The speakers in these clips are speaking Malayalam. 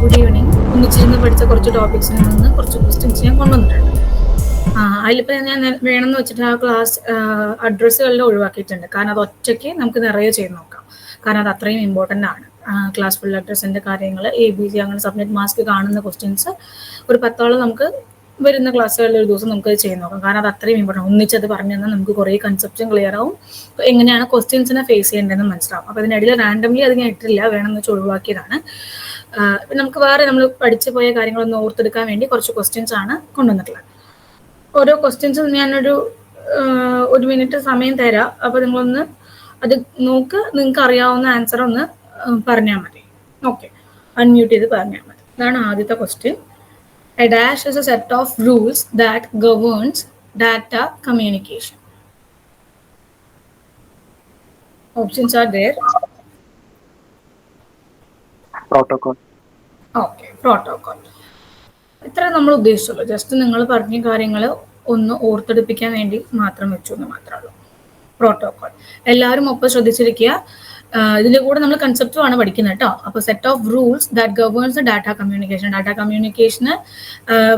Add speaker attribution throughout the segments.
Speaker 1: ഗുഡ് ഈവനിങ് ഒന്നിച്ചിരുന്ന് പഠിച്ച കുറച്ച് ടോപ്പിക്സിൽ നിന്ന് കുറച്ച് ക്വസ്റ്റ്യൻസ് ഞാൻ കൊണ്ടുവന്നിട്ടുണ്ട്. അതിലിപ്പോൾ ഞാൻ വേണമെന്ന് വെച്ചിട്ട് ആ ക്ലാസ് അഡ്രസ്സുകളിൽ ഒഴിവാക്കിയിട്ടുണ്ട്. കാരണം അത് ഒറ്റയ്ക്ക് നമുക്ക് നിറയെ ചെയ്ത് നോക്കാം. കാരണം അത് അത്രയും ഇമ്പോർട്ടന്റ് ആണ്. ക്ലാസ് ഫുൾ അഡ്രസ്സിന്റെ കാര്യങ്ങൾ എ ബി സി അങ്ങനെ സബ്മിറ്റ് മാസ്ക് കാണുന്ന ക്വസ്റ്റ്യൻസ് ഒരു പത്തോളം നമുക്ക് വരുന്ന ക്ലാസ്സുകളിൽ ഒരു ദിവസം നമുക്ക് ചെയ്ത് നോക്കാം. കാരണം അത് അത്രയും ഇമ്പോർട്ടന്റ് ഒന്നിച്ചത് പറഞ്ഞു തന്നാൽ നമുക്ക് കുറേ കൺസെപ്റ്റും ക്ലിയർ ആവും. എങ്ങനെയാണ് ക്വസ്റ്റ്യൻസിനെ ഫേസ് ചെയ്യേണ്ടതെന്ന് മനസ്സിലാവും. അപ്പോൾ അതിനിടയിൽ റാൻഡംലി അത് ഞാൻ ഇട്ടില്ല. വേണമെന്ന് വെച്ച് ഒഴിവാക്കിയതാണ്. നമുക്ക് വേറെ നമ്മൾ പഠിച്ചു പോയ കാര്യങ്ങളൊന്ന് ഓർത്തെടുക്കാൻ വേണ്ടി കുറച്ച് ക്വസ്റ്റ്യൻസ് ആണ് കൊണ്ടുവന്നിട്ടുള്ളത്. ഓരോ ക്വസ്റ്റ്യൻസും ഞാനൊരു ഒരു മിനിറ്റ് സമയം തരാം. അപ്പൊ നിങ്ങളൊന്ന് അത് നോക്ക് നിങ്ങൾക്ക് അറിയാവുന്ന ആൻസർ ഒന്ന് പറഞ്ഞാൽ മതി. ഓക്കെ അൺമ്യൂട്ട് ചെയ്ത് പറഞ്ഞാൽ മതി. ഇതാണ് ആദ്യത്തെ question A dash is a set of rules that governs data communication options are the
Speaker 2: protocol.
Speaker 1: Okay protocol ഇത്ര നമ്മൾ ഉദ്ദേശിച്ചുള്ളൂ. ജസ്റ്റ് നിങ്ങൾ പറഞ്ഞ കാര്യങ്ങൾ ഒന്ന് ഓർത്തെടുപ്പിക്കാൻ വേണ്ടി മാത്രം വെച്ചു എന്ന് മാത്രമേ ഉള്ളൂ. പ്രോട്ടോകോൾ എല്ലാവരും ഒപ്പം ശ്രദ്ധിച്ചിരിക്കുക. ഇതിന്റെ കൂടെ നമ്മൾ കൺസെപ്റ്റുമാണ് പഠിക്കുന്നത് കേട്ടോ. അപ്പോൾ set of rules that governs data communication data കമ്മ്യൂണിക്കേഷന്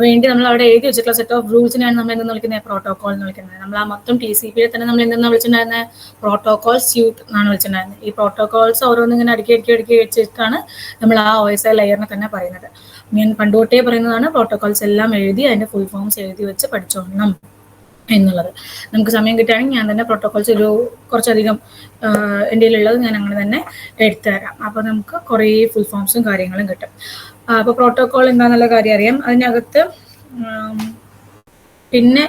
Speaker 1: വേണ്ടി നമ്മൾ അവിടെ എഴുതി വെച്ചിട്ടുള്ള സെറ്റ് ഓഫ് റൂൾസിനെയാണ് നമ്മൾ എന്തെന്ന് വിളിക്കുന്നത് പ്രോട്ടോകോൾ എന്ന് വിളിക്കുന്നത് നമ്മൾ ആ മൊത്തം ടി സി പിയെ തന്നെ നമ്മൾ എന്തെന്ന് വിളിച്ചിട്ടുണ്ടായിരുന്നത് പ്രോട്ടോകോൾ സ്യൂട്ട് എന്നാണ് വിളിച്ചിട്ടുണ്ടായിരുന്നത് ഈ പ്രോട്ടോകോൾസ് ഓരോന്നും ഇങ്ങനെ അടുക്കി അടുക്കി അടുക്കി വെച്ചിട്ടാണ് നമ്മൾ ആ ഒ എസ് ഐ ലെയറിനെ തന്നെ പറയുന്നത്. ഞാൻ പണ്ടുകൊട്ടേ പറയുന്നതാണ് പ്രോട്ടോകോൾസ് എല്ലാം എഴുതി അതിന്റെ ഫുൾ ഫോംസ് എഴുതി വെച്ച് പഠിച്ചോളണം. എന്നുള്ളത്. നമുക്ക് സമയം കിട്ടുകയാണെങ്കിൽ ഞാൻ തന്നെ പ്രോട്ടോകോൾസ് ഒരു കുറച്ചധികം ഇന്ത്യയിലുള്ളത് ഞാൻ അങ്ങനെ തന്നെ എടുത്തു തരാം അപ്പോൾ നമുക്ക് കുറേ ഫുൾ ഫോംസും കാര്യങ്ങളും കിട്ടും. അപ്പോൾ പ്രോട്ടോകോൾ എന്താണെന്നുള്ള കാര്യം അറിയാം. അതിനകത്ത് പിന്നെ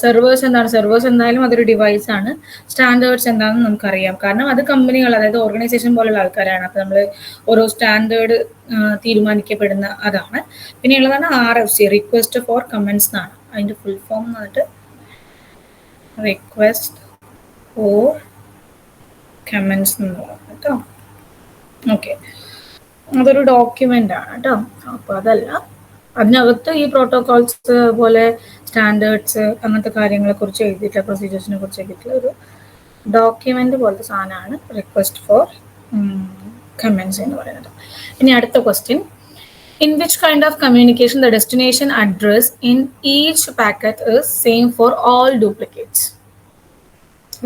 Speaker 1: സെർവേഴ്സ് എന്താണ്? സെർവേഴ്സ് എന്തായാലും അതൊരു ഡിവൈസ് ആണ്. സ്റ്റാൻഡേർഡ്സ് എന്താണെന്ന് നമുക്കറിയാം. കാരണം അത് കമ്പനികൾ അതായത് ഓർഗനൈസേഷൻ പോലുള്ള ആൾക്കാരാണ്. അപ്പോൾ നമ്മൾ ഓരോ സ്റ്റാൻഡേർഡ് തീരുമാനിക്കപ്പെടുന്ന അതാണ്. പിന്നെ ഉള്ളതാണ് R F C request for comments എന്നാണ്. അതിന്റെ ഫുൾ ഫോം എന്ന് പറഞ്ഞിട്ട് റിക്വസ്റ്റ് ഓ കമൻസ് എന്ന് പറയുന്നത് കേട്ടോ. ഓക്കെ അതൊരു ഡോക്യുമെന്റ് ആണ് കേട്ടോ. അപ്പോൾ അതല്ല. അതിനകത്ത് ഈ പ്രോട്ടോകോൾസ് പോലെ സ്റ്റാൻഡേർഡ്സ് അങ്ങനത്തെ കാര്യങ്ങളെ കുറിച്ച് എഴുതിയിട്ടുള്ള പ്രൊസീജിയേഴ്സിനെ കുറിച്ച് എഴുതിയിട്ടുള്ള ഒരു ഡോക്യുമെന്റ് പോലത്തെ സാധനമാണ് റിക്വസ്റ്റ് ഫോർ കമൻസ് എന്ന് പറയുന്നത്. ഇനി അടുത്ത question in which kind of communication the destination address in each packet is same for all duplicates?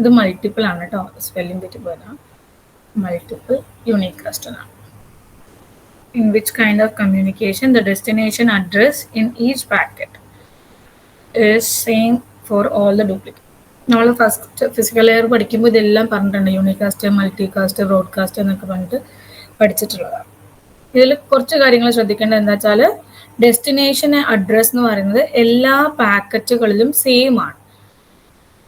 Speaker 1: ഇത് മൾട്ടിപ്പിൾ ആണ് കേട്ടോ സ്പെല്ലിംഗ് തെറ്റി പോയതാ. മൾട്ടിപ്പിൾ യുണീക് ക്വസ്റ്റൻ ആണ് in which kind of communication the destination address in each packet is same for all the duplicate. നമ്മൾ ഫസ്റ്റ് ഫിസിക്കൽ ലെയർ പഠിക്കുമ്പോൾ ഇതെല്ലാം പറഞ്ഞിട്ടുണ്ട്. യൂണികാസ്റ്റ് മൾട്ടി കാസ്റ്റ് ബ്രോഡ്കാസ്റ്റ് എന്നൊക്കെ പറഞ്ഞിട്ട് പഠിച്ചിട്ടുള്ളതാണ് ഇതിൽ കുറച്ച് കാര്യങ്ങൾ ശ്രദ്ധിക്കേണ്ടത് എന്താ വെച്ചാൽ ഡെസ്റ്റിനേഷൻ അഡ്രസ് എന്ന് പറയുന്നത് എല്ലാ പാക്കറ്റുകളിലും സെയിം ആണ്.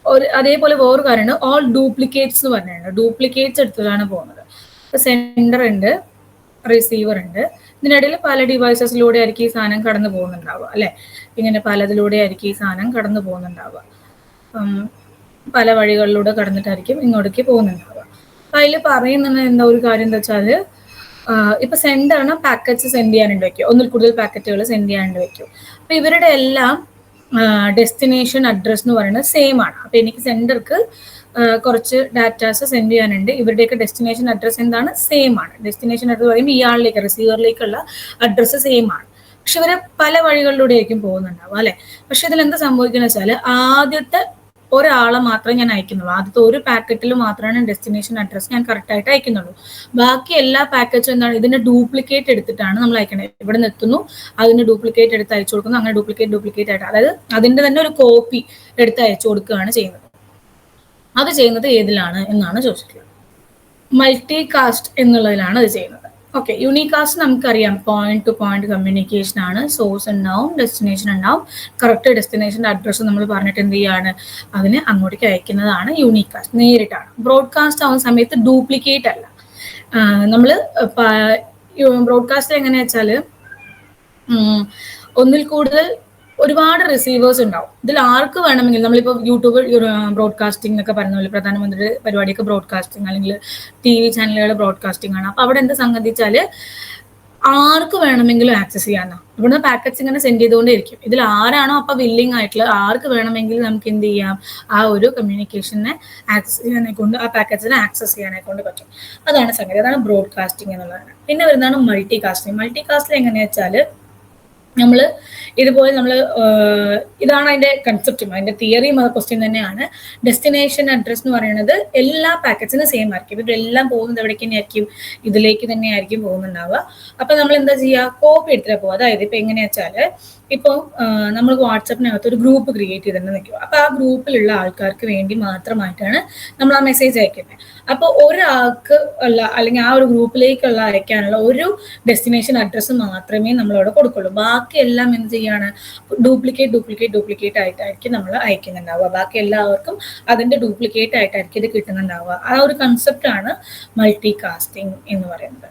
Speaker 1: ഒരു അതേപോലെ വേറൊരു കാര്യമുണ്ട്. ഓൾ ഡ്യൂപ്ലിക്കേറ്റ്സ് എന്ന് പറഞ്ഞിട്ടുണ്ട്. ഡ്യൂപ്ലിക്കേറ്റ്സ് എടുത്തിട്ടാണ് പോകുന്നത്. സെൻഡർ ഉണ്ട് റിസീവർ ഉണ്ട്. ഇതിനിടയിൽ പല ഡിവൈസസിലൂടെ ആയിരിക്കും ഈ സാധനം കടന്നു പോകുന്നുണ്ടാവുക അല്ലെ? ഇങ്ങനെ പലതിലൂടെ ആയിരിക്കും ഈ സാധനം കടന്നു പോകുന്നുണ്ടാവുക. പല വഴികളിലൂടെ കടന്നിട്ടായിരിക്കും ഇങ്ങോട്ടേക്ക് പോകുന്നുണ്ടാവുക. അതിൽ പറയുന്നത് എന്താ ഒരു കാര്യം എന്താ വെച്ചാൽ ആഹ് സെൻഡ് ആണ് പാക്കറ്റ്സ് സെൻഡ് ചെയ്യാനുണ്ട് വെക്കും. ഒന്നിൽ കൂടുതൽ പാക്കറ്റുകൾ സെൻഡ് ചെയ്യാനുണ്ട് വെക്കും. അപ്പൊ ഇവരുടെ എല്ലാം ഡെസ്റ്റിനേഷൻ അഡ്രസ് എന്ന് പറയുന്നത് സെയിം ആണ്. അപ്പൊ എനിക്ക് സെൻഡർക്ക് കുറച്ച് ഡാറ്റാസ് സെൻഡ് ചെയ്യാനുണ്ട്. ഇവരുടെയൊക്കെ ഡെസ്റ്റിനേഷൻ അഡ്രസ് എന്താണ്? സെയിം ആണ്. ഡെസ്റ്റിനേഷൻ അഡ്രസ് പറയുമ്പോൾ ഇയാളിലേക്ക് റിസീവറിലേക്കുള്ള അഡ്രസ്സ് സെയിം ആണ്. പക്ഷെ ഇവർ പല വഴികളിലൂടെ ആയിരിക്കും പോകുന്നുണ്ടാവും അല്ലെ? പക്ഷെ ഇതിൽ എന്താ സംഭവിക്കുന്നത് വെച്ചാൽ ആദ്യത്തെ ഒരാളെ മാത്രമേ ഞാൻ അയക്കുന്നുള്ളൂ. ആദ്യത്തെ ഒരു പാക്കറ്റിൽ മാത്രമാണ് ഡെസ്റ്റിനേഷൻ അഡ്രസ് ഞാൻ കറക്റ്റ് ആയിട്ട് അയക്കുന്നുള്ളൂ. ബാക്കി എല്ലാ പാക്കറ്റും എന്താണ് ഇതിന്റെ ഡ്യൂപ്ലിക്കേറ്റ് എടുത്തിട്ടാണ് നമ്മൾ അയക്കുന്നത് ഇവിടെ നിന്ന് എത്തുന്നു അതിന്റെ ഡ്യൂപ്ലിക്കേറ്റ് എടുത്ത് അയച്ചു കൊടുക്കുന്നു അങ്ങനെ ഡ്യൂപ്ലിക്കേറ്റ് ഡ്യൂപ്ലിക്കേറ്റ് ആയിട്ട്. അതായത് അതിന്റെ തന്നെ ഒരു കോപ്പി എടുത്ത് അയച്ചു കൊടുക്കുകയാണ് ചെയ്യുന്നത്. അത് ചെയ്യുന്നത് ഏതിലാണ് എന്നാണ് ചോദിച്ചിട്ടുള്ളത്. മൾട്ടി കാസ്റ്റ് എന്നുള്ളതിലാണ് അത് ചെയ്യുന്നത്. ഓക്കെ യൂണികാസ്റ്റ് നമുക്കറിയാം. പോയിന്റ് ടു പോയിന്റ് കമ്മ്യൂണിക്കേഷൻ ആണ്. സോഴ്സ് ഉണ്ടാവും ഡെസ്റ്റിനേഷൻ ഉണ്ടാവും കറക്റ്റ് ഡെസ്റ്റിനേഷന്റെ അഡ്രസ്സ് നമ്മൾ പറഞ്ഞിട്ട് എന്ത് ചെയ്യാണ്? അതിന് അങ്ങോട്ടേക്ക് അയക്കുന്നതാണ് യൂണികാസ്റ്റ് നേരിട്ടാണ്. ബ്രോഡ്കാസ്റ്റ് ആവുന്ന സമയത്ത് ഡ്യൂപ്ലിക്കേറ്റ് അല്ല. നമ്മൾ ബ്രോഡ്കാസ്റ്റ് എങ്ങനെയാ വെച്ചാൽ ഒന്നിൽ കൂടുതൽ ഒരുപാട് റിസീവേഴ്സ് ഉണ്ടാവും. ഇതിൽ ആർക്ക് വേണമെങ്കിലും നമ്മളിപ്പോൾ യൂട്യൂബ് ബ്രോഡ്കാസ്റ്റിംഗ് എന്നൊക്കെ പറഞ്ഞ പോലെ പ്രധാനമന്ത്രിയുടെ പരിപാടിയൊക്കെ ബ്രോഡ്കാസ്റ്റിംഗ് അല്ലെങ്കിൽ ടി വി ചാനലുകൾ ബ്രോഡ്കാസ്റ്റിംഗ് ആണ്. അപ്പോൾ അവിടെ എന്താ സംബന്ധിച്ചാൽ ആർക്ക് വേണമെങ്കിലും ആക്സസ് ചെയ്യാനാണ് ഇവിടുന്ന് പാക്കറ്റ്സ് ഇങ്ങനെ സെൻഡ് ചെയ്തുകൊണ്ടേയിരിക്കും. ഇതിൽ ആരാണോ അപ്പൊ വില്ലിംഗ് ആയിട്ടുള്ള ആർക്ക് വേണമെങ്കിലും നമുക്ക് എന്ത് ചെയ്യാം? ആ ഒരു കമ്മ്യൂണിക്കേഷനെ ആക്സസ് ചെയ്യാനെ കൊണ്ട് ആ പാക്കറ്റ്സിനെ ആക്സസ് ചെയ്യാനെ കൊണ്ട് പറ്റും. അതാണ് സംഗതി. അതാണ് ബ്രോഡ്കാസ്റ്റിംഗ് എന്നുള്ളതാണ്. പിന്നെ വരുന്നതാണ് മൾട്ടി കാസ്റ്റിംഗ് മൾട്ടി കാസ്റ്റിംഗ് എങ്ങനെയാ വെച്ചാൽ നമ്മൾ ഇതുപോലെ നമ്മൾ ഇതാണ് അതിന്റെ കൺസെപ്റ്റും അതിന്റെ തിയറിയും അത് ക്വസ്റ്റ്യൻ തന്നെയാണ്. ഡെസ്റ്റിനേഷൻ അഡ്രസ് എന്ന് പറയുന്നത് എല്ലാ പാക്കറ്റ്സിനും സെയിം ആയിരിക്കും. ഇവരെല്ലാം പോകുന്നത് എവിടേക്ക് തന്നെയായിരിക്കും ഇതിലേക്ക് തന്നെ ആയിരിക്കും പോകുന്നുണ്ടാവുക. അപ്പൊ നമ്മൾ എന്താ ചെയ്യുക? കോപ്പി എടുത്തിട്ട് പോകുക അതായത് ഇപ്പൊ എങ്ങനെയാ വെച്ചാൽ ഇപ്പോൾ നമ്മൾ വാട്സപ്പിനകത്ത് ഒരു ഗ്രൂപ്പ് ക്രിയേറ്റ് ചെയ്തിട്ട് നിൽക്കുക. അപ്പൊ ആ ഗ്രൂപ്പിലുള്ള ആൾക്കാർക്ക് വേണ്ടി മാത്രമായിട്ടാണ് നമ്മൾ ആ മെസ്സേജ് അയക്കുന്നത് അപ്പോൾ ഒരാൾക്ക് ഉള്ള അല്ലെങ്കിൽ ആ ഒരു ഗ്രൂപ്പിലേക്കുള്ള അയക്കാനുള്ള ഒരു ഡെസ്റ്റിനേഷൻ അഡ്രസ്സ് മാത്രമേ നമ്മളവിടെ കൊടുക്കുള്ളൂ. ബാക്കി എല്ലാം എന്ത് ചെയ്യാണ് ഡ്യൂപ്ലിക്കേറ്റ് ഡ്യൂപ്ലിക്കേറ്റ് ഡ്യൂപ്ലിക്കേറ്റ് ആയിട്ടായിരിക്കും നമ്മൾ അയക്കുന്നുണ്ടാവുക. ബാക്കി എല്ലാവർക്കും അതിന്റെ ഡ്യൂപ്ലിക്കേറ്റ് ആയിട്ടായിരിക്കും ഇത് കിട്ടുന്നുണ്ടാവുക. ആ ഒരു കൺസെപ്റ്റ് ആണ് മൾട്ടി കാസ്റ്റിംഗ് എന്ന് പറയുന്നത്.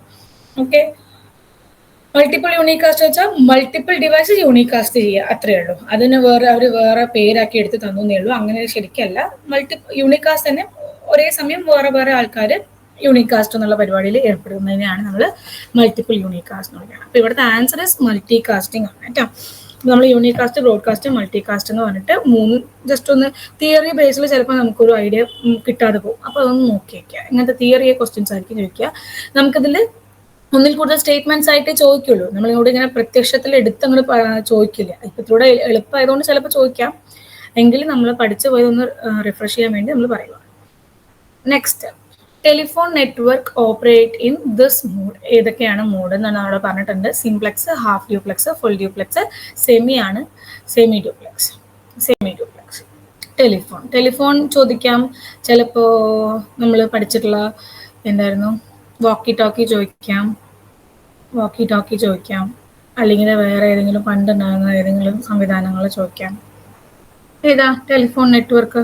Speaker 1: ഓക്കെ മൾട്ടിപ്പിൾ യൂണികാസ്റ്റ് വെച്ചാൽ മൾട്ടിപ്പിൾ ഡിവൈസസ് യൂണികാസ്റ്റ് ചെയ്യുക അത്രേ ഉള്ളൂ. അതിന് വേറെ അവർ വേറെ പേരാക്കി എടുത്ത് തന്നു എന്നേ ഉള്ളൂ. അങ്ങനെ ശരിക്കല്ല. മൾട്ടി യൂണികാസ്റ്റ് തന്നെ ഒരേ സമയം വേറെ വേറെ ആൾക്കാർ യൂണികാസ്റ്റ് എന്നുള്ള പരിപാടിയിൽ ഏർപ്പെടുന്നതിനെയാണ് നമ്മൾ മൾട്ടിപ്പിൾ യൂണികാസ്റ്റ് എന്ന് പറയുന്നത്. അപ്പോൾ ഇവിടുത്തെ ആൻസർ ഇസ് മൾട്ടി കാസ്റ്റിംഗ് ആണ് കേട്ടോ. നമ്മൾ യൂണികാസ്റ്റ് ബ്രോഡ്കാസ്റ്റ് മൾട്ടികാസ്റ്റ് എന്ന് പറഞ്ഞിട്ട് മൂന്ന് ജസ്റ്റ് ഒന്ന് തിയറി ബേസിൽ ചിലപ്പോൾ നമുക്കൊരു ഐഡിയ കിട്ടാതെ പോകും. അപ്പോൾ അതൊന്ന് നോക്കി വയ്ക്കുക ഇങ്ങനത്തെ തിയറിയെ ക്വസ്റ്റ്യൻസ് ആയിരിക്കും ചോദിക്കുക. നമുക്കിതിൽ ഒന്നിൽ കൂടുതൽ സ്റ്റേറ്റ്മെന്റ്സ് ആയിട്ട് ചോദിക്കുള്ളൂ. നമ്മളിവിടെ ഇങ്ങനെ പ്രത്യക്ഷത്തിൽ എടുത്ത് അങ്ങോട്ട് ചോദിക്കില്ല. ഇപ്പൊ ഇതിലൂടെ എളുപ്പമായതുകൊണ്ട് ചിലപ്പോൾ ചോദിക്കാം. എങ്കിലും നമ്മൾ പഠിച്ചു പോയതൊന്ന് റിഫ്രഷ് ചെയ്യാൻ വേണ്ടി നമ്മൾ പറയുക. Next telephone network operate in this mode. ഏതൊക്കെയാണ് മോഡ് എന്നാണ് അവിടെ പറഞ്ഞിട്ടുണ്ട്. Simplex half duplex full duplex semi ആണ് semi duplex semi duplex telephone. Telephone ചോദിക്കാം. ചിലപ്പോൾ നമ്മൾ പഠിച്ചിട്ടുള്ള എന്തായിരുന്നു? വാക്കി ടോക്കി ചോദിക്കാം. വാക്കി ടോക്കി ചോദിക്കാം. അല്ലെങ്കിൽ വേറെ ഏതെങ്കിലും പണ്ടുണ്ടാകുന്ന ഏതെങ്കിലും സംവിധാനങ്ങൾ ചോദിക്കാം. ഏതാ ടെലിഫോൺ നെറ്റ്വർക്ക്?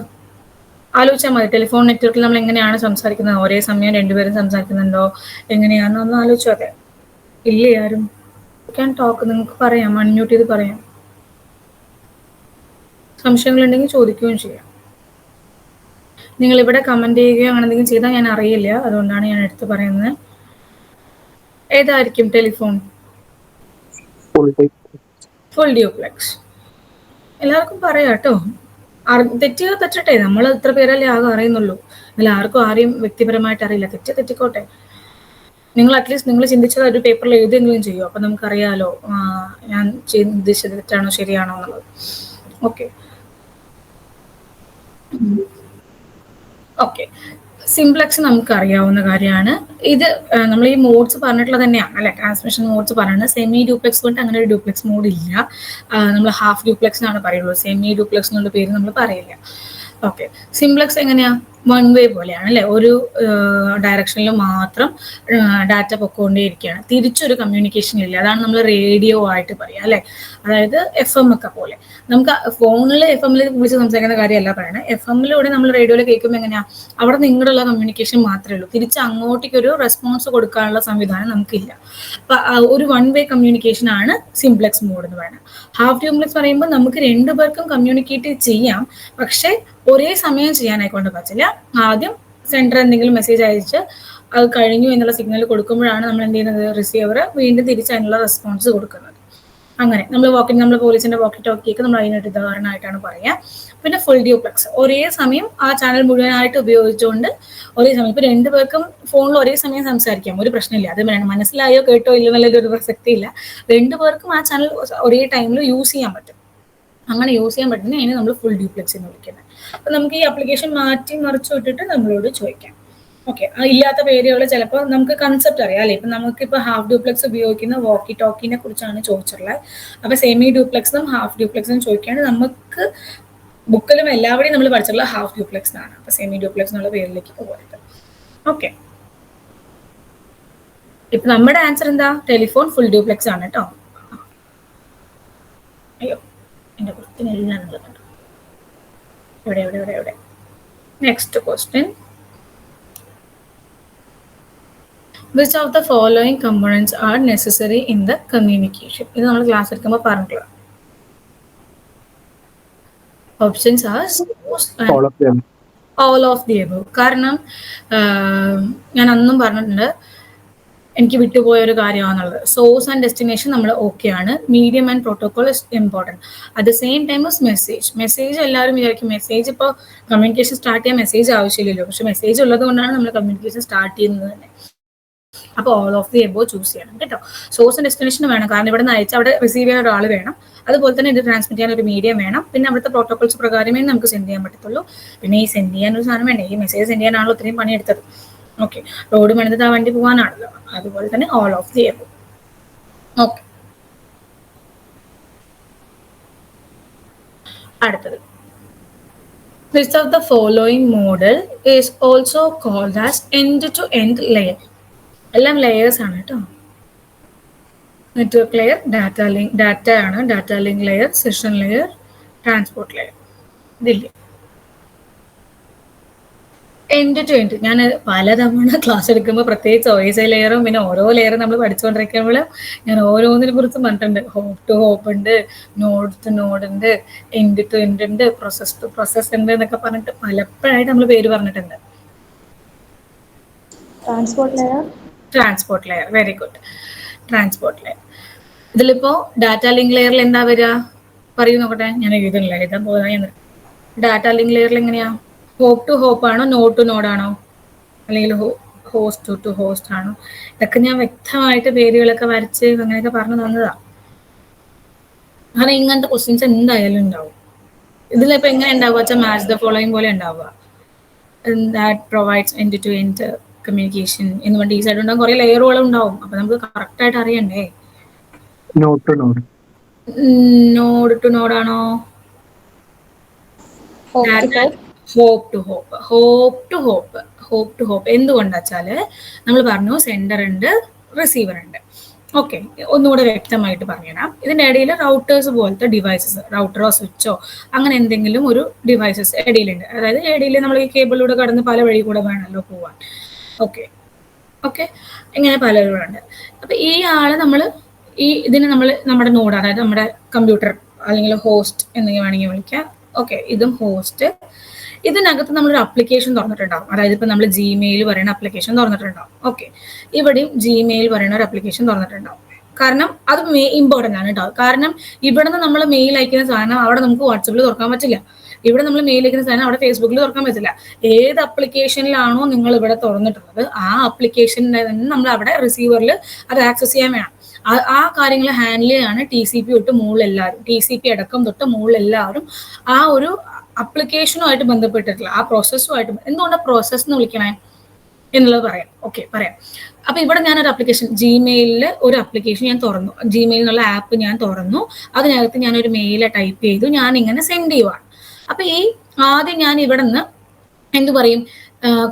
Speaker 1: ആലോചിച്ചാൽ മതി. ടെലിഫോൺ നെറ്റ്വർക്കിൽ നമ്മൾ എങ്ങനെയാണ് സംസാരിക്കുന്നത്? ഒരേ സമയം രണ്ടുപേരും സംസാരിക്കുന്നുണ്ടോ? എങ്ങനെയാണെന്ന് ഒന്ന് ആലോചിച്ചു അതെ ഇല്ലേ ആരും. ക്യാൻ ടോക്ക് നിങ്ങൾക്ക് പറയാം. അൺമ്യൂട്ട് ചെയ്ത് പറയാം. സംശയങ്ങളുണ്ടെങ്കിൽ ചോദിക്കുകയും ചെയ്യാം. നിങ്ങൾ ഇവിടെ കമന്റ് ചെയ്യുകയോ അങ്ങനെ എന്തെങ്കിലും ചെയ്താൽ ഞാൻ അറിയില്ല. അതുകൊണ്ടാണ് ഞാൻ എടുത്ത് പറയുന്നത്. ഏതായിരിക്കും ടെലിഫോൺ ഫുൾ ഡ്യൂപ്ലെക്സ് എല്ലാവർക്കും പറയാം കേട്ടോ. തെറ്റുക തെറ്റട്ടെ നമ്മൾ ഇത്ര പേരല്ലേ ആകെ അറിയുന്നുള്ളൂ. അല്ല ആർക്കും ആരെയും വ്യക്തിപരമായിട്ട് അറിയില്ല. തെറ്റ് തെറ്റിക്കോട്ടെ. നിങ്ങൾ അറ്റ്ലീസ്റ്റ് നിങ്ങൾ ചിന്തിച്ചത് ഒരു പേപ്പറിൽ എഴുതിയെങ്കിലും ചെയ്യും? അപ്പൊ നമുക്കറിയാലോ ഞാൻ ഉദ്ദേശിച്ചത് തെറ്റാണോ ശരിയാണോ എന്നുള്ളത്. ഓക്കെ ഓക്കെ സിംപ്ലക്സ് നമുക്ക് അറിയാവുന്ന കാര്യമാണ്. ഇത് നമ്മൾ ഈ മോഡ്സ് പറഞ്ഞിട്ടുള്ള തന്നെയാണ് അല്ലെ? ട്രാൻസ്മിഷൻ മോഡ്സ് പറയുന്നത് സെമി ഡ്യൂപ്ലെക്സ് കൊണ്ട് അങ്ങനെ ഒരു ഡ്യൂപ്ലെക്സ് മോഡ് ഇല്ല നമ്മൾ ഹാഫ് ഡ്യൂപ്ലെക്സ് എന്നാണ് പറയുള്ളൂ. സെമി ഡ്യൂപ്ലെക്സ് എന്നുള്ള പേര് നമ്മൾ പറയില്ല. ഓക്കെ സിംപ്ലക്സ് എങ്ങനെയാ? വൺ വേ പോലെയാണ് അല്ലെ? ഒരു ഡയറക്ഷനിൽ മാത്രം ഡാറ്റ പൊക്കോണ്ടേയിരിക്കുകയാണ് തിരിച്ചൊരു കമ്മ്യൂണിക്കേഷൻ ഇല്ല. അതാണ് നമ്മൾ റേഡിയോ ആയിട്ട് പറയുക അല്ലെ? അതായത് എഫ് എം ഒക്കെ പോലെ. നമുക്ക് ഫോണിൽ എഫ് എമ്മിൽ വിളിച്ച് സംസാരിക്കുന്ന കാര്യമല്ല പറയുന്നത് എഫ് എമ്മിലൂടെ നമ്മൾ റേഡിയോയിൽ കേൾക്കുമ്പോൾ എങ്ങനെയാ? അവിടെ നിങ്ങളുള്ള കമ്മ്യൂണിക്കേഷൻ മാത്രമേ ഉള്ളൂ. തിരിച്ച് അങ്ങോട്ടേക്ക് ഒരു റെസ്പോൺസ് കൊടുക്കാനുള്ള സംവിധാനം നമുക്കില്ല. അപ്പൊ ഒരു വൺ വേ കമ്മ്യൂണിക്കേഷൻ ആണ് സിംപ്ലക്സ് മോഡ് എന്ന് പറയുന്നത്. ഹാഫ് ട്യൂംപ്ലക്സ് പറയുമ്പോൾ നമുക്ക് രണ്ടു പേർക്കും കമ്മ്യൂണിക്കേറ്റ് ചെയ്യാം. പക്ഷേ ഒരേ സമയം ചെയ്യാനായിക്കൊണ്ട് പറ്റില്ല. ആദ്യം സെന്റർ എന്തെങ്കിലും മെസ്സേജ് അയച്ച് അത് കഴിഞ്ഞു എന്നുള്ള സിഗ്നൽ കൊടുക്കുമ്പോഴാണ് നമ്മൾ എന്ത് ചെയ്യുന്നത്? റിസീവർ വീണ്ടും തിരിച്ച് അതിനുള്ള റെസ്പോൺസ് കൊടുക്കുന്നത്. അങ്ങനെ നമ്മൾ വാക്കി നമ്മൾ പോലീസിന്റെ വാക്കി ടോക്കിയൊക്കെ നമ്മൾ അതിനൊരു ഉദാഹരണമായിട്ടാണ് പറയുക. പിന്നെ ഫുൾ ഡ്യൂപ്ലക്സ് ഒരേ സമയം ആ ചാനൽ മുഴുവനായിട്ട് ഉപയോഗിച്ചുകൊണ്ട് ഒരേ സമയം. ഇപ്പൊ രണ്ടുപേർക്കും ഫോണിൽ ഒരേ സമയം സംസാരിക്കാം. ഒരു പ്രശ്നമില്ല. അത് വേണം. മനസ്സിലായോ കേട്ടോ ഇല്ല എന്നുള്ളൊരു പ്രസക്തി ഇല്ല രണ്ടുപേർക്കും ആ ചാനൽ ഒരേ ടൈമിൽ യൂസ് ചെയ്യാൻ പറ്റും. അങ്ങനെ യൂസ് ചെയ്യാൻ പറ്റുന്ന അതിനെ നമ്മൾ ഫുൾ ഡ്യൂപ്ലെക്സ് എന്ന് വിളിക്കുന്നത്. അപ്പൊ നമുക്ക് ഈ അപ്ലിക്കേഷൻ മാറ്റി മറിച്ചു വിട്ടിട്ട് നമ്മളോട് ചോദിക്കാം. ഓക്കെ ഇല്ലാത്ത പേരുകൾ ചിലപ്പോൾ നമുക്ക് കൺസെപ്റ്റ് അറിയാം അല്ലേ? ഇപ്പൊ നമുക്ക് ഇപ്പൊ ഹാഫ് ഡ്യൂപ്ലെക്സ് ഉപയോഗിക്കുന്ന വോക്കി ടോക്കിനെ കുറിച്ചാണ് ചോദിച്ചിട്ടുള്ളത്. അപ്പൊ സെമി ഡ്യൂപ്ലെക്സും ഹാഫ് ഡ്യൂപ്ലെക്സും ചോദിക്കുകയാണെങ്കിൽ നമുക്ക് ബുക്കിലും എല്ലാവരെയും നമ്മൾ പഠിച്ചിട്ടുള്ള ഹാഫ് ഡ്യൂപ്ലെക്സ് ആണ് അപ്പൊ സെമി ഡ്യൂപ്ലെക്സ് എന്നുള്ള പേരിലേക്ക് പോകരുത്. ഓക്കെ ഇപ്പൊ നമ്മുടെ ആൻസർ എന്താ? ടെലിഫോൺ ഫുൾ ഡ്യൂപ്ലെക്സ് ആണ് കേട്ടോ അയ്യോ. എന്റെ കുത്തിനെല്ലാം ഉള്ളത് എവിടെ എവിടെ എവിടെ എവിടെ? Next question which of the following components are necessary in the communication ഇത് നമ്മൾ ക്ലാസ് എടുക്കുമ്പോൾ പറഞ്ഞിട്ടുള്ളത്. Options are all of the above കാരണം ഞാൻ അന്നും പറഞ്ഞിട്ടുണ്ട് എനിക്ക് വിട്ടുപോയ ഒരു കാര്യമാണെന്നുള്ളത് സോഴ്സ് ആൻഡ് ഡെസ്റ്റിനേഷൻ നമ്മൾ ഓക്കെ ആണ്. Medium and protocol is important at the same time is message message എല്ലാവരും വിചാരിക്കും മെസ്സേജ് ഇപ്പോൾ കമ്മ്യൂണിക്കേഷൻ സ്റ്റാർട്ട് ചെയ്യാൻ മെസ്സേജ് ആവശ്യമില്ലല്ലോ. പക്ഷെ മെസ്സേജ് ഉള്ളത് കൊണ്ടാണ് നമ്മൾ കമ്മ്യൂണിക്കേഷൻ സ്റ്റാർട്ട് ചെയ്യുന്നത് തന്നെ. അപ്പോൾ all of the above choose ചെയ്യണം കേട്ടോ. സോഴ്സ് ആൻഡ് ഡെസ്റ്റിനേഷൻ വേണം. കാരണം ഇവിടെ നിന്ന് അയച്ചാൽ അവിടെ റിസീവ് ചെയ്യാൻ ഒരാൾ വേണം. അതുപോലെ തന്നെ ഇത് ട്രാൻസ്മിറ്റ് ചെയ്യാൻ ഒരു മീഡിയം വേണം. പിന്നെ അവിടുത്തെ പ്രോട്ടോകോൾസ് പ്രകാരമേ നമുക്ക് സെൻഡ് ചെയ്യാൻ പറ്റത്തുള്ളൂ. പിന്നെ ഈ സെൻഡ് ചെയ്യാൻ ഒരു സാധനം വേണ്ടേ. ഈ മെസ്സേജ് സെൻഡ് ചെയ്യാനാണല്ലോ ഇത്രയും പണിയെടുത്തത്. ഓക്കെ റോഡ് പണിത് ആ വണ്ടി പോകാനാണല്ലോ അതുപോലെ തന്നെ ഓൾ ഓഫ് എബോ ഓക്കെ അടുത്തത്. Which of the following model is also called as end to end layer എല്ലാം ലെയേഴ്സ് ആണ് കേട്ടോ. Network layer data link data ആണ്. Data link layer session layer transport layer ഇതില്ല? എൻഡ് ഞാൻ പലതവണ ക്ലാസ് എടുക്കുമ്പോൾ പ്രത്യേകിച്ച് ഒ എസ് ഐ ലെയറും പിന്നെ ഓരോ ലെയറും നമ്മൾ പഠിച്ചുകൊണ്ടിരിക്കുമ്പോൾ ഞാൻ ഓരോന്നിനെ കുറിച്ച് പറഞ്ഞിട്ടുണ്ട്. ഹോപ്പ് ടു ഹോപ്പ് ഉണ്ട് നോഡ് ടു നോഡ് ഉണ്ട് എൻഡ് ടു എൻഡ് ഉണ്ട് പ്രോസസ് ടു പ്രോസസ് ഉണ്ട് എന്നൊക്കെ പറഞ്ഞിട്ട് പലപ്പോഴായിട്ട് നമ്മൾ പേര് പറഞ്ഞിട്ടുണ്ട്.
Speaker 2: Transport layer
Speaker 1: transport layer very good transport layer ഇതിലിപ്പോ ഡാറ്റ ലിങ്ക് ലെയറിൽ എന്താ വരിക? പറയൂ നോക്കട്ടെ. ഞാൻ എഴുതുന്നില്ല. എഴുതാൻ പോകുന്ന ഡാറ്റ ലിങ്ക് ലെയറിൽ എങ്ങനെയാ? ഹോപ്പ് ടു ഹോപ്പ് ആണോ? നോ ടു നോഡാണോ ആണോ? അല്ലെങ്കിൽ ഹോസ്റ്റ് ടു ടു ഹോസ്റ്റ് ആണോ? ഇതൊക്കെ ഞാൻ വ്യക്തമായിട്ട് പേരുകളൊക്കെ വരച്ച് അങ്ങനെയൊക്കെ പറഞ്ഞു തന്നതാ. കാരണം ഇങ്ങനത്തെ ക്വസ്റ്റ്യൻസ് എന്തായാലും ഉണ്ടാവും. ഇതിലിപ്പോ എങ്ങനെ ഉണ്ടാവുക വെച്ചാൽ മാച്ച് ദ ഫോളോയിങ് പോലെ ഉണ്ടാവുക. That provides end to end communication എന്ന് പറഞ്ഞിട്ട് ഈ സൈഡ് ഉണ്ടാകും കുറെ ലെയറുകൾ ഉണ്ടാവും. അപ്പൊ നമുക്ക് കറക്റ്റ് ആയിട്ട് അറിയണ്ടേ?
Speaker 3: Note to note
Speaker 1: node to
Speaker 2: node to
Speaker 1: hop to hop
Speaker 2: hop
Speaker 1: to hop hop to hop എന്തുകൊണ്ടാച്ചാൽ നമ്മൾ പറഞ്ഞു സെൻഡർ ഉണ്ട് റിസീവർ ഉണ്ട്. ഓക്കെ ഒന്നുകൂടെ വ്യക്തമായിട്ട് പറഞ്ഞുതരാം. ഇതിന്റെ ഇടയിൽ റൗട്ടേഴ്സ് പോലത്തെ ഡിവൈസസ് റൗട്ടറോ സ്വിച്ചോ അങ്ങനെ എന്തെങ്കിലും ഒരു ഡിവൈസസ് ഇടയിലുണ്ട്. അതായത് ഇടയിൽ നമ്മൾ ഈ കേബിളിലൂടെ കടന്ന് പല വഴി കൂടെ വേണമല്ലോ പോവാൻ. ഓക്കെ ഓക്കെ ഇങ്ങനെ പലരുണ്ട് അപ്പൊ ഈ ആൾ നമ്മൾ ഈ ഇതിനെ നമ്മൾ നമ്മുടെ നോഡ് അതായത് നമ്മുടെ കമ്പ്യൂട്ടർ അല്ലെങ്കിൽ ഹോസ്റ്റ് എന്ന് വേണമെങ്കിൽ വിളിക്കാം. ഓക്കെ ഇതും ഹോസ്റ്റ് ഇതിനകത്ത് നമ്മളൊരു അപ്ലിക്കേഷൻ തുറന്നിട്ടുണ്ടാവും. അതായത് ഇപ്പൊ നമ്മൾ ജിമെയിൽ പറയുന്ന അപ്ലിക്കേഷൻ തുറന്നിട്ടുണ്ടാവും. ഓക്കെ ഇവിടെയും ജിമെയിൽ പറയുന്ന ഒരു അപ്ലിക്കേഷൻ തുറന്നിട്ടുണ്ടാവും. കാരണം അത് ഇമ്പോർട്ടന്റ് ആണ് കേട്ടോ കാരണം ഇവിടെ നിന്ന് നമ്മൾ മെയിൽ അയക്കുന്ന സാധനം അവിടെ നമുക്ക് വാട്സപ്പിൽ തുറക്കാൻ പറ്റില്ല. ഇവിടെ നമ്മൾ മെയിൽ അയക്കുന്ന സാധനം അവിടെ ഫേസ്ബുക്കിൽ തുറക്കാൻ പറ്റില്ല. ഏത് അപ്ലിക്കേഷനിലാണോ നിങ്ങൾ ഇവിടെ തുറന്നിട്ടുള്ളത് ആ അപ്ലിക്കേഷനിൽ തന്നെ നമ്മൾ അവിടെ റിസീവറിൽ അത് ആക്സസ് ചെയ്യാൻ വേണം. ആ കാര്യങ്ങൾ ഹാൻഡിൽ ചെയ്യാണ് ടി സി പി തൊട്ട് മുകളിൽ എല്ലാവരും. ടി സി പി അടക്കം തൊട്ട് മുകളിൽ എല്ലാവരും ആ ഒരു അപ്ലിക്കേഷനുമായിട്ട് ബന്ധപ്പെട്ടിട്ടില്ല. ആ പ്രോസസ്സുമായിട്ട് എന്തുകൊണ്ട് പ്രോസസ്സ് എന്ന് വിളിക്കണേ എന്നുള്ളത് പറയാം. ഓക്കെ പറയാം. അപ്പൊ ഇവിടെ ഞാനൊരു അപ്ലിക്കേഷൻ ജിമെയിലിൽ ഒരു അപ്ലിക്കേഷൻ ഞാൻ തുറന്നു. ജിമെയിൽ എന്നുള്ള ആപ്പ് ഞാൻ തുറന്നു. അതിനകത്ത് ഞാനൊരു മെയിൽ ടൈപ്പ് ചെയ്തു. ഞാൻ ഇങ്ങനെ സെൻഡ് ചെയ്യുവാണ്. അപ്പൊ ഈ ആദ്യം ഞാൻ ഇവിടെ നിന്ന് എന്തു പറയും?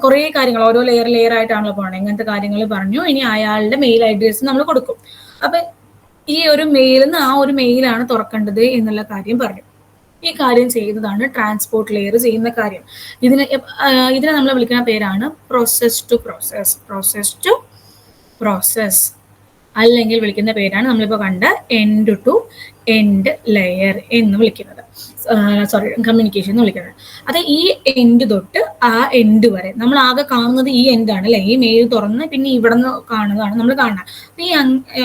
Speaker 1: കുറേ കാര്യങ്ങൾ ഓരോ ലെയർ ലെയർ ആയിട്ടാണല്ലോ പോകണം ഇങ്ങനത്തെ കാര്യങ്ങൾ പറഞ്ഞു. ഇനി അയാളുടെ മെയിൽ അഡ്രസ്സ് നമ്മൾ കൊടുക്കും. അപ്പൊ ഈ ഒരു മെയിലിൽ നിന്ന് ആ ഒരു മെയിലാണ് തുറക്കേണ്ടത് എന്നുള്ള കാര്യം പറഞ്ഞു. ഈ കാര്യം ചെയ്യുന്നതാണ് ട്രാൻസ്പോർട്ട് ലെയർ ചെയ്യുന്ന കാര്യം. ഇതിനെ ഇതിനെ നമ്മൾ വിളിക്കുന്ന പേരാണ് process to process process to process അല്ലെങ്കിൽ വിളിക്കുന്ന പേരാണ് നമ്മളിപ്പോൾ കണ്ട എൻഡ് ടു എൻഡ് ലെയർ എന്ന് വിളിക്കുന്നത്. സോറി കമ്മ്യൂണിക്കേഷൻ എന്ന് വിളിക്കുന്നത്. അത് ഈ എൻഡ് തൊട്ട് ആ എൻഡ് വരെ നമ്മൾ ആകെ കാണുന്നത് ഈ എൻഡ് ആണ് അല്ലെ? ഈ മെയിൽ തുറന്ന് പിന്നെ ഇവിടെ നിന്ന് കാണുന്നതാണ് നമ്മൾ കാണുന്നത്. അപ്പൊ ഈ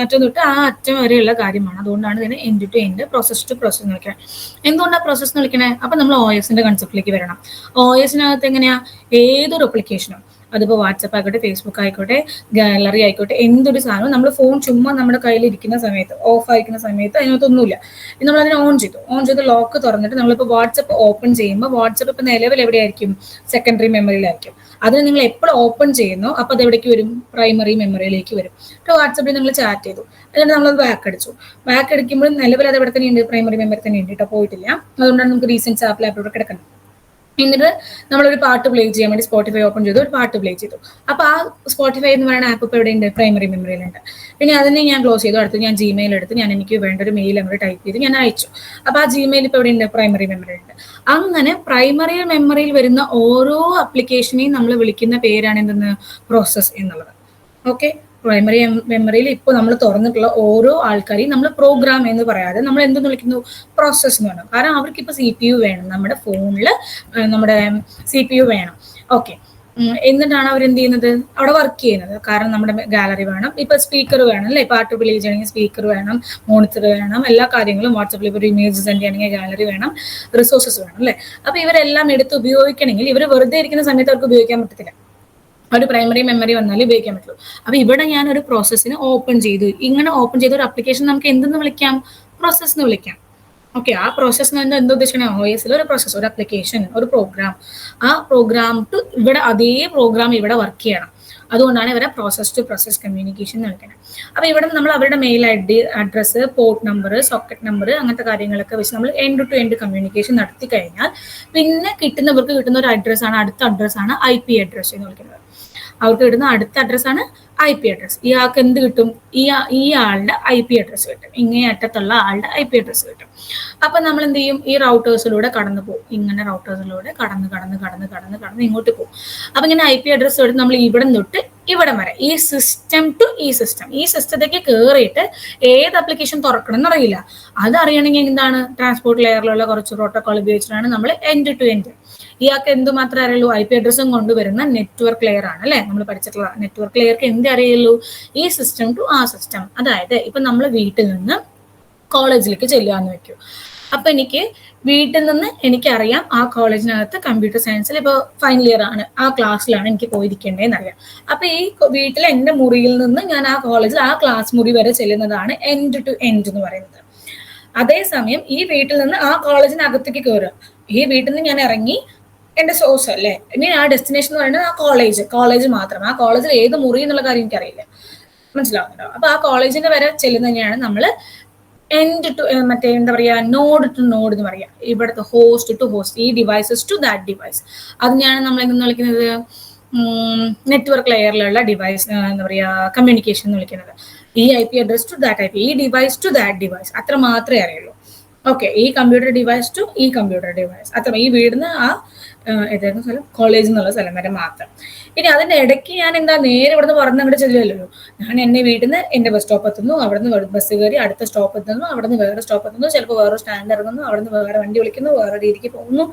Speaker 1: അറ്റം തൊട്ട് ആ അറ്റം വരെയുള്ള കാര്യമാണ്. അതുകൊണ്ടാണ് ഇതിനെ end to end process to process എന്ന് വിളിക്കുന്നത്. എന്തുകൊണ്ടാണ് പ്രോസസ് എന്ന് വിളിക്കണേ? അപ്പൊ നമ്മൾ ഒ എസിന്റെ കൺസെപ്റ്റിലേക്ക് വരണം. ഒ എസിനകത്ത് എങ്ങനെയാ? ഏതൊരു അപ്ലിക്കേഷനും അതിപ്പോൾ വാട്സപ്പ് ആയിക്കോട്ടെ ഫേസ്ബുക്ക് ആയിക്കോട്ടെ ഗാലറി ആയിക്കോട്ടെ എന്തൊരു സാധനവും നമ്മൾ ഫോൺ ചുമ്മാ നമ്മുടെ കയ്യിൽ ഇരിക്കുന്ന സമയത്ത് ഓഫ് ആയിരിക്കുന്ന സമയത്ത് അതിനകത്തൊന്നുമില്ല. നമ്മൾ അതിനെ ഓൺ ചെയ്തു. ഓൺ ചെയ്ത് ലോക്ക് തുറന്നിട്ട് നമ്മളിപ്പോൾ വാട്സപ്പ് ഓപ്പൺ ചെയ്യുമ്പോൾ വാട്സപ്പ് ഇപ്പം നിലവിൽ എവിടെയായിരിക്കും? സെക്കൻഡറി മെമ്മറിയിലായിരിക്കും അതിന് നിങ്ങൾ എപ്പോൾ ഓപ്പൺ ചെയ്യുന്നോ അപ്പോൾ അത് എവിടേക്ക് വരും? പ്രൈമറി മെമ്മറിയിലേക്ക് വരും. അപ്പോൾ വാട്സപ്പിൽ നിങ്ങൾ ചാറ്റ് ചെയ്തു. എന്നിട്ട് നമ്മളത് ബാക്ക് അടിച്ചു. ബാക്ക് അടിക്കുമ്പോൾ നിലവിൽ അത് എവിടെ തന്നെ ഉണ്ട് പ്രൈമറി മെമ്മറി തന്നെ ഉണ്ട് കേട്ടോ പോയിട്ടില്ല. അതുകൊണ്ടാണ് നമുക്ക് റീസെന്റ് ആപ്പ് ലാപ്പിലൂടെ കിടക്കുന്നത്. എന്നിട്ട് നമ്മളൊരു പാട്ട് പ്ലേ ചെയ്യാൻ വേണ്ടി സ്പോട്ടിഫൈ ഓപ്പൺ ചെയ്തു ഒരു പാട്ട് പ്ലേ ചെയ്തു. അപ്പൊ ആ സ്പോട്ടിഫൈ എന്ന് പറയുന്ന ആപ്പ് ഇപ്പോൾ എവിടെയുണ്ട്? പ്രൈമറി മെമ്മറിയിലുണ്ട് പിന്നെ അതിനെ ഞാൻ ക്ലോസ് ചെയ്തു. അടുത്ത് ഞാൻ ജിമെയിൽ എടുത്ത് ഞാൻ എനിക്ക് വേണ്ട ഒരു മെയിൽ അങ്ങോട്ട് ടൈപ്പ് ചെയ്ത് ഞാൻ അയച്ചു. അപ്പൊ ആ ജിമെയിൽ ഇപ്പോൾ എവിടെയുണ്ട്? പ്രൈമറി മെമ്മറിയിലുണ്ട് അങ്ങനെ പ്രൈമറി മെമ്മറിയിൽ വരുന്ന ഓരോ അപ്ലിക്കേഷനെയും നമ്മൾ വിളിക്കുന്ന പേരാണ് എന്തെന്ന്? പ്രോസസ് എന്നുള്ളത്. ഓക്കെ പ്രൈമറി മെമ്മറിയിൽ ഇപ്പോൾ നമ്മൾ തുറന്നിട്ടുള്ള ഓരോ ആൾക്കാരെയും നമ്മൾ പ്രോഗ്രാം എന്ന് പറയാതെ നമ്മൾ എന്തെന്ന് വിളിക്കുന്നു? പ്രോസസ്സ് എന്ന് പറയണം കാരണം അവർക്ക് ഇപ്പോൾ സി പി യു വേണം. നമ്മുടെ ഫോണിൽ നമ്മുടെ സി പി യു വേണം. ഓക്കെ എന്നിട്ടാണ് അവർ എന്ത് ചെയ്യുന്നത്? അവിടെ വർക്ക് ചെയ്യുന്നത്. കാരണം നമ്മുടെ ഗാലറി വേണം. ഇപ്പൊ സ്പീക്കർ വേണം അല്ലെ? പാട്ട് പ്ലേ ചെയ്യണമെങ്കിൽ സ്പീക്കർ വേണം. മോണിറ്റർ വേണം. എല്ലാ കാര്യങ്ങളും വാട്സപ്പിൽ ഇപ്പോൾ ഇമേജ് സെൻഡ് ചെയ്യണമെങ്കിൽ ഗാലറി വേണം. റിസോഴ്സസ് വേണം അല്ലെ? അപ്പൊ ഇവരെല്ലാം എടുത്ത് ഉപയോഗിക്കണമെങ്കിൽ ഇവർ വെറുതെ ഇരിക്കുന്ന സമയത്ത് അവർക്ക് ഉപയോഗിക്കാൻ പറ്റത്തില്ല. ഒരു പ്രൈമറി മെമ്മറി വന്നാലേ ഉപയോഗിക്കാൻ പറ്റുള്ളൂ. അപ്പൊ ഇവിടെ ഞാൻ ഒരു പ്രോസസ്സിന് ഓപ്പൺ ചെയ്തു. ഇങ്ങനെ ഓപ്പൺ ചെയ്ത ഒരു അപ്ലിക്കേഷൻ നമുക്ക് എന്തെന്ന് വിളിക്കാം? പ്രോസസ് എന്ന് വിളിക്കാം. ഓക്കെ ആ പ്രോസസ് എന്ന് എന്താ ഉദ്ദേശിക്കണേ? ഒ എസിൽ ഒരു പ്രോസസ് ഒരു അപ്ലിക്കേഷൻ ഒരു പ്രോഗ്രാം ആ പ്രോഗ്രാം ടു ഇവിടെ അതേ പ്രോഗ്രാം ഇവിടെ വർക്ക് ചെയ്യണം. അതുകൊണ്ടാണ് ഇവരെ പ്രോസസ് ടു പ്രോസസ് കമ്മ്യൂണിക്കേഷൻ നൽകുന്നത് അപ്പോൾ അപ്പൊ ഇവിടെ നമ്മൾ അവരുടെ mail I D address port number socket number അങ്ങനത്തെ കാര്യങ്ങളൊക്കെ വെച്ച് നമ്മൾ എൻഡ് ടു എൻഡ് കമ്മ്യൂണിക്കേഷൻ നടത്തി കഴിഞ്ഞാൽ പിന്നെ കിട്ടുന്നവർക്ക് കിട്ടുന്ന ഒരു അഡ്രസ്സാണ് അടുത്ത അഡ്രസ്സാണ് ഐ പി അഡ്രസ്സ് എന്ന് വിളിക്കുന്നത്. അവർക്ക് കിട്ടുന്ന അടുത്ത അഡ്രസ്സാണ് ഐ പി അഡ്രസ് ഇയാൾക്ക് എന്ത് കിട്ടും? ഈ ഈ ആളുടെ ഐ പി അഡ്രസ് കിട്ടും. ഇങ്ങേ അറ്റത്തുള്ള ആളുടെ ഐ പി അഡ്രസ് കിട്ടും. അപ്പൊ നമ്മൾ എന്ത് ചെയ്യും? ഈ റൗട്ടേഴ്സിലൂടെ കടന്നു പോകും. ഇങ്ങനെ റൗട്ടേഴ്സിലൂടെ കടന്ന് കടന്ന് കടന്ന് കടന്ന് കടന്ന് ഇങ്ങോട്ട് പോകും. അപ്പൊ ഇങ്ങനെ ഐ പി അഡ്രസ് എടുത്ത് നമ്മൾ ഇവിടെ തൊട്ട് ഇവിടെ വരെ. ഈ സിസ്റ്റം ടു ഈ സിസ്റ്റം ഈ സിസ്റ്റത്തേക്ക് കയറിയിട്ട് ഏത് ആപ്ലിക്കേഷൻ തുറക്കണം എന്നറിയില്ല. അത് എന്താണ്? ട്രാൻസ്പോർട്ട് ലെയറിലുള്ള കുറച്ച് പ്രോട്ടോകോൾ ഉപയോഗിച്ചിട്ടാണ് നമ്മൾ എൻഡ് ടു എൻഡ് ഇയാൾക്ക് എന്ത് മാത്രമേ അറിയുള്ളൂ ഐ പി അഡ്രസ്സും കൊണ്ടുവരുന്ന നെറ്റ്വർക്ക് ലെയർ ആണ് അല്ലെ? നമ്മൾ പഠിച്ചിട്ടുള്ള നെറ്റ്വർക്ക് ലെയർക്ക് എന്ത് അറിയുള്ളൂ ഈ സിസ്റ്റം ടു ആ സിസ്റ്റം അതായത് ഇപ്പൊ നമ്മൾ വീട്ടിൽ നിന്ന് കോളേജിലേക്ക് ചെല്ലുകയെന്ന് വെക്കൂ. അപ്പൊ എനിക്ക് വീട്ടിൽ നിന്ന് എനിക്കറിയാം ആ കോളേജിനകത്ത് കമ്പ്യൂട്ടർ സയൻസിൽ ഇപ്പോൾ ഫൈനൽ ഇയർ ആണ്. ആ ക്ലാസ്സിലാണ് എനിക്ക് പോയിരിക്കേണ്ടതെന്ന് അറിയാം. അപ്പൊ ഈ വീട്ടിലെ എന്റെ മുറിയിൽ നിന്ന് ഞാൻ ആ കോളേജിൽ ആ ക്ലാസ് മുറി വരെ ചെല്ലുന്നതാണ് എൻഡ് ടു എൻഡ് എന്ന് പറയുന്നത്. അതേസമയം ഈ വീട്ടിൽ നിന്ന് ആ കോളേജിനകത്തേക്ക് കയറുക ഈ വീട്ടിൽ നിന്ന് ഞാൻ ഇറങ്ങി എന്റെ സോഴ്സ് അല്ലേ? ഇനി ആ ഡെസ്റ്റിനേഷൻ എന്ന് പറയുന്നത് ആ കോളേജ് കോളേജ് മാത്രം. ആ കോളേജിൽ ഏത് മുറി എന്നുള്ള കാര്യം എനിക്കറിയില്ല. മനസ്സിലാവുന്നുണ്ടോ? അപ്പൊ ആ കോളേജിന്റെ വരെ ചെല്ലുന്ന തന്നെയാണ് നമ്മൾ എൻഡ് ടു മറ്റേ എന്താ പറയാ നോഡ് ടു നോഡ് എന്ന് പറയാ. ഇവിടുത്തെ ഹോസ്റ്റ് ടു ഹോസ്റ്റ് ഈ ഡിവൈസസ് ടു ദാറ്റ് ഡിവൈസ് അതിനെയാണ് നമ്മൾ എന്ന് വിളിക്കുന്നത്? നെറ്റ്വർക്ക് ലെയറിലുള്ള ഡിവൈസ് എന്താ പറയാ കമ്മ്യൂണിക്കേഷൻ എന്ന് വിളിക്കുന്നത്. ഈ I P address to that I P ഈ ഡിവൈസ് ടു ദാറ്റ് ഡിവൈസ് അത്ര മാത്രമേ അറിയുള്ളൂ. ഓക്കെ ഈ കമ്പ്യൂട്ടർ ഡിവൈസ് ടു ഈ കമ്പ്യൂട്ടർ ഡിവൈസ് അത്ര ഈ വീടിന് ആ ഏതായിരുന്നു സ്ഥലം? കോളേജ് എന്നുള്ള സ്ഥലം വരെ മാത്രം. ഇനി അതിന്റെ ഇടയ്ക്ക് ഞാൻ എന്താ നേരെ ഇവിടുന്ന് പറഞ്ഞ് അങ്ങോട്ട് ചെല്ലുമല്ലോ ഞാൻ എന്നെ വീട്ടിൽ നിന്ന് എന്റെ ബസ് സ്റ്റോപ്പ് എത്തുന്നു. അവിടുന്ന് ബസ് കയറി അടുത്ത സ്റ്റോപ്പ് എത്തുന്നു. അവിടുന്ന് വേറെ സ്റ്റോപ്പ് എത്തുന്നു. ചിലപ്പോൾ വേറെ സ്റ്റാൻഡ് ഇറങ്ങുന്നു. അവിടുന്ന് വേറെ വണ്ടി വിളിക്കുന്നു. വേറെ രീതിക്ക് പോകുന്നു.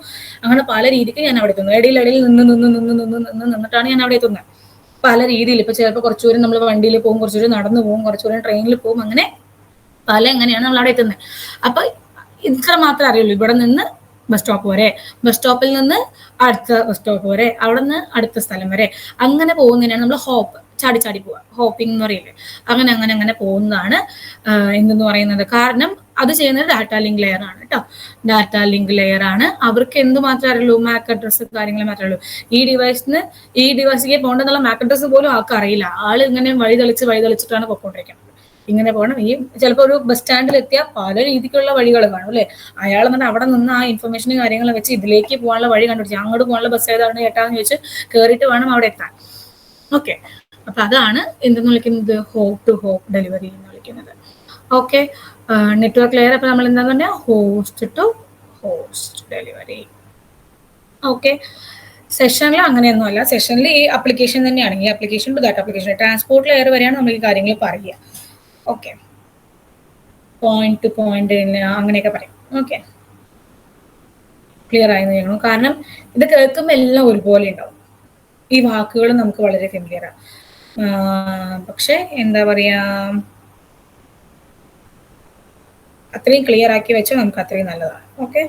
Speaker 1: അങ്ങനെ പല രീതിക്ക് ഞാൻ അവിടെ എത്തുന്നു. ഇടയിൽ ഇടയിൽ നിന്ന് നിന്ന് നിന്ന് നിന്ന് നിന്ന് നിന്നിട്ടാണ് ഞാൻ അവിടെ എത്തുന്നത് പല രീതിയിൽ. ഇപ്പൊ ചിലപ്പോൾ കുറച്ചു ദൂരം നമ്മൾ വണ്ടിയിൽ പോകും കുറച്ചു ദൂരം നടന്നു പോകും കുറച്ചു ദൂരം ട്രെയിനിൽ പോകും. അങ്ങനെ പല എങ്ങനെയാണ് നമ്മൾ അവിടെ എത്തുന്നത് അപ്പൊ ഇത്ര മാത്രമേ അറിയുള്ളൂ. ഇവിടെ നിന്ന് ബസ് സ്റ്റോപ്പ് വരെ. ബസ് സ്റ്റോപ്പിൽ നിന്ന് അടുത്ത ബസ് സ്റ്റോപ്പ് വരെ. അവിടെ നിന്ന് അടുത്ത സ്ഥലം വരെ. അങ്ങനെ പോകുന്നതിനാണ് നമ്മൾ ഹോപ്പ് ചാടി ചാടി പോവുക. ഹോപ്പിംഗ് എന്ന് പറയില്ലേ? അങ്ങനെ അങ്ങനെ അങ്ങനെ പോകുന്നതാണ് എന്തെന്ന് പറയുന്നത്. കാരണം അത് ചെയ്യുന്നത് ഡാറ്റ ലിങ്ക് ലെയർ ആണ് കേട്ടോ. ഡാറ്റ ലിങ്ക് ലെയർ ആണ്. അവർക്ക് എന്ത് മാത്രമേ അറിയുള്ളൂ? മാക് അഡ്രസ്സ് കാര്യങ്ങൾ മാത്രമേ ഉള്ളൂ ഈ ഡിവൈസിന് ഈ ഡിവൈസിലേക്ക് പോകേണ്ടതുള്ള മാക് അഡ്രസ്സ് പോലും ആൾക്ക് അറിയില്ല ആൾ ഇങ്ങനെ വഴി തെളിച്ച് വഴി തെളിച്ചിട്ടാണ് പൊക്കോണ്ടിരിക്കുന്നത് ഇങ്ങനെ പോകണം. ഈ ചിലപ്പോൾ ഒരു ബസ് സ്റ്റാൻഡിൽ എത്തിയാൽ പല രീതിക്കുള്ള വഴികൾ കാണും അല്ലെ? അയാൾ എന്നിട്ട് അവിടെ നിന്ന് ആ ഇൻഫർമേഷനും കാര്യങ്ങളും വെച്ച് ഇതിലേക്ക് പോകാനുള്ള വഴി കണ്ടുപിടിച്ചു. അങ്ങോട്ട് പോകാനുള്ള ബസ് ഏതാണ് കേട്ടാന്ന് ചോദിച്ച് കയറിയിട്ട് വേണം അവിടെ എത്താൻ. ഓക്കെ അപ്പൊ അതാണ് എന്തെന്ന് വിളിക്കുന്നത്? ഹോപ്പ് ടു ഹോപ്പ് ഡെലിവറി എന്ന് വിളിക്കുന്നത്. ഓക്കെ നെറ്റ്വർക്ക് ലെയർ അപ്പൊ നമ്മൾ എന്താന്ന് പറഞ്ഞാൽ host to host delivery okay സെഷനിൽ അങ്ങനെയൊന്നും അല്ല സെഷനിൽ ഈ അപ്ലിക്കേഷൻ തന്നെയാണ്. ഈ application to that application transport layer വരെയാണ് നമ്മൾ ഈ കാര്യങ്ങൾ പറയുക. ഓക്കെ പോയിന്റ് ടു പോയിന്റ് അങ്ങനെയൊക്കെ പറയും. ഓക്കെ ക്ലിയർ ആയി ചെയ്യണം കാരണം ഇത് കേൾക്കുമ്പോൾ എല്ലാം ഒരുപോലെ ഉണ്ടാവും. ഈ വാക്കുകൾ നമുക്ക് വളരെ ഫെമിലിയർ ആണ്. പക്ഷെ എന്താ പറയാ അത്രയും ക്ലിയർ ആക്കി വെച്ചാൽ നമുക്ക് അത്രയും നല്ലതാണ്. ഓക്കെ